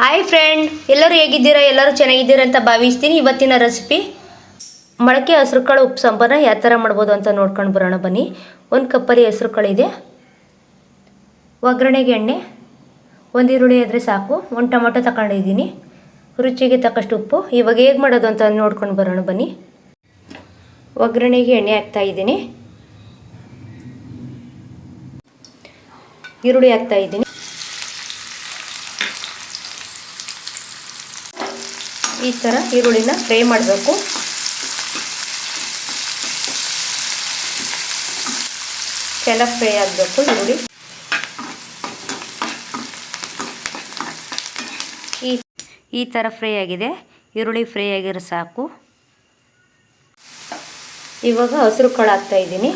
Hi friend ಎಲ್ಲರೂ ಹೇಗಿದ್ದೀರಾ? ಎಲ್ಲರೂ ಚೆನ್ನಾಗಿದ್ದೀರಾ ಅಂತ ಭಾವಿಸ್ತೀನಿ. ಇವತ್ತಿನ ರೆಸಿಪಿ ಮೊಳಕೆ ಹಸ್ರು ಕಾಳು ಉಪ್ಪು ಸಾಂಬಾರನ್ನ ಯಾವ ಥರ ಮಾಡ್ಬೋದು ಅಂತ ನೋಡ್ಕೊಂಡು ಬರೋಣ ಬನ್ನಿ. ಒಂದು ಕಪ್ಪಲ್ಲಿ ಹೆಸರು ಇದೆ ಒಗ್ಗರಣೆಗೆ ಎಣ್ಣೆ, ಒಂದು ಈರುಳ್ಳಿ ಆದರೆ ಸಾಕು. ಒಂದು ಟೊಮೊಟೊ ತಗೊಂಡಿದ್ದೀನಿ ರುಚಿಗೆ ತಕ್ಕಷ್ಟು ಉಪ್ಪು. ಇವಾಗ ಹೇಗೆ ಮಾಡೋದು ಅಂತ ನೋಡ್ಕೊಂಡು ಬರೋಣ ಬನ್ನಿ. ಒಗ್ಗರಣೆಗೆ ಎಣ್ಣೆ ಹಾಕ್ತಾ ಇದ್ದೀನಿ. ಈರುಳ್ಳಿ ಹಾಕ್ತಾ ಇದ್ದೀನಿ. ಈ ಥರ ಈರುಳ್ಳಿನ ಫ್ರೈ ಮಾಡಬೇಕು. ಚೆನ್ನಾಗಿ ಫ್ರೈ ಆಗಬೇಕು ಈರುಳ್ಳಿ. ಈ ಈ ಥರ ಫ್ರೈ ಆಗಿದೆ. ಈರುಳ್ಳಿ ಫ್ರೈ ಆಗಿರೋ ಸಾಕು. ಇವಾಗ ಹಸಿರು ಕಾಳು ಹಾಕ್ತಾ ಇದ್ದೀನಿ.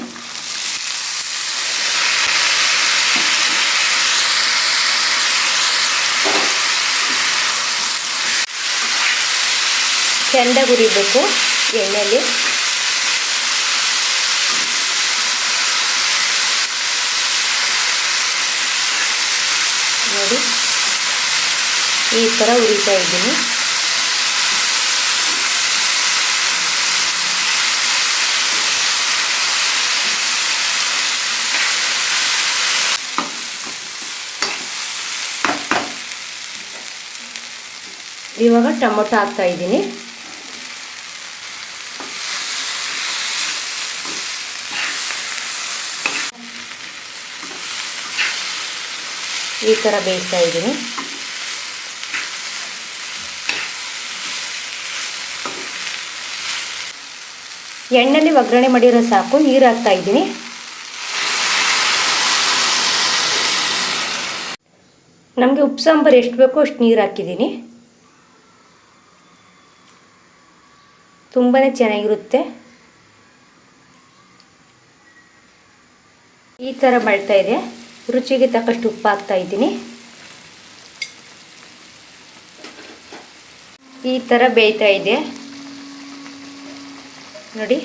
ಚೆಂದಾಗಿ ಹುರಿಬೇಕು ಎಣ್ಣೆಯಲ್ಲಿ ನೋಡಿ. ಈ ಥರ ಉರಿತಾ ಇದ್ದೀನಿ. ಇವಾಗ ಟೊಮೊಟೊ ಹಾಕ್ತಾ ಇದ್ದೀನಿ. ಈ ಥರ ಬೇಯಿಸ್ತಾ ಇದ್ದೀನಿ. ಎಣ್ಣೆಲಿ ಒಗ್ಗರಣೆ ಮಾಡಿರೋ ಸಾಕು, ನೀರು ಹಾಕ್ತಾ ಇದ್ದೀನಿ. ನಮಗೆ ಉಪ್ಪು ಸಾಂಬಾರು ಎಷ್ಟು ಬೇಕೋ ಅಷ್ಟು ನೀರು ಹಾಕಿದ್ದೀನಿ. ತುಂಬಾ ಚೆನ್ನಾಗಿರುತ್ತೆ. ಈ ಥರ ಇದೆ. ರುಚಿಗೆ ತಕ್ಕಷ್ಟು ಉಪ್ಪು ಹಾಕ್ತಾ ಇದ್ದೀನಿ. ಈ ಥರ ಬೇಯ್ತಾ ಇದೆ. ನೋಡಿ.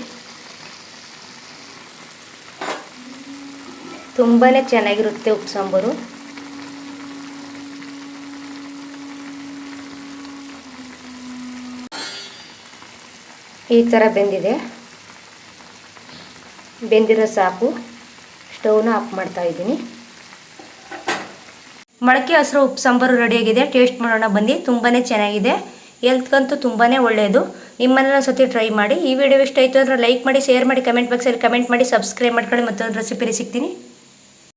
ತುಂಬಾ ಚೆನ್ನಾಗಿರುತ್ತೆ ಉಪ್ಪು ಸಾಂಬಾರು. ಈ ಥರ ಬೆಂದಿದೆ. ಬೆಂದಿರೋ ಸಾಕು. ಸ್ಟವ್ನ ಆಫ್ ಮಾಡ್ತಾ ಇದ್ದೀನಿ. ಮೊಳಕೆ ಹಸಿರು ಉಪ್ಪು ಸಾಂಬಾರು ರೆಡಿಯಾಗಿದೆ ಟೇಸ್ಟ್ ಮಾಡೋಣ ಬಂದು ತುಂಬಾ ಚೆನ್ನಾಗಿದೆ. ಹೆಲ್ತ್ಗಂತೂ ತುಂಬಾ ಒಳ್ಳೆಯದು ನಿಮ್ಮನ್ನೊಂದು ಸತಿ ಟ್ರೈ ಮಾಡಿ. ಈ ವಿಡಿಯೋ ಇಷ್ಟ ಆಯಿತು ಅಂದರೆ ಲೈಕ್ ಮಾಡಿ ಶೇರ್ ಮಾಡಿ ಕಮೆಂಟ್ ಬಾಕ್ಸಲ್ಲಿ ಕಮೆಂಟ್ ಮಾಡಿ ಸಬ್ಸ್ಕ್ರೈಬ್ ಮಾಡ್ಕೊಳ್ಳಿ. ಮತ್ತೊಂದು ರೆಸಿಪಿಲಿ ಸಿಗ್ತೀನಿ.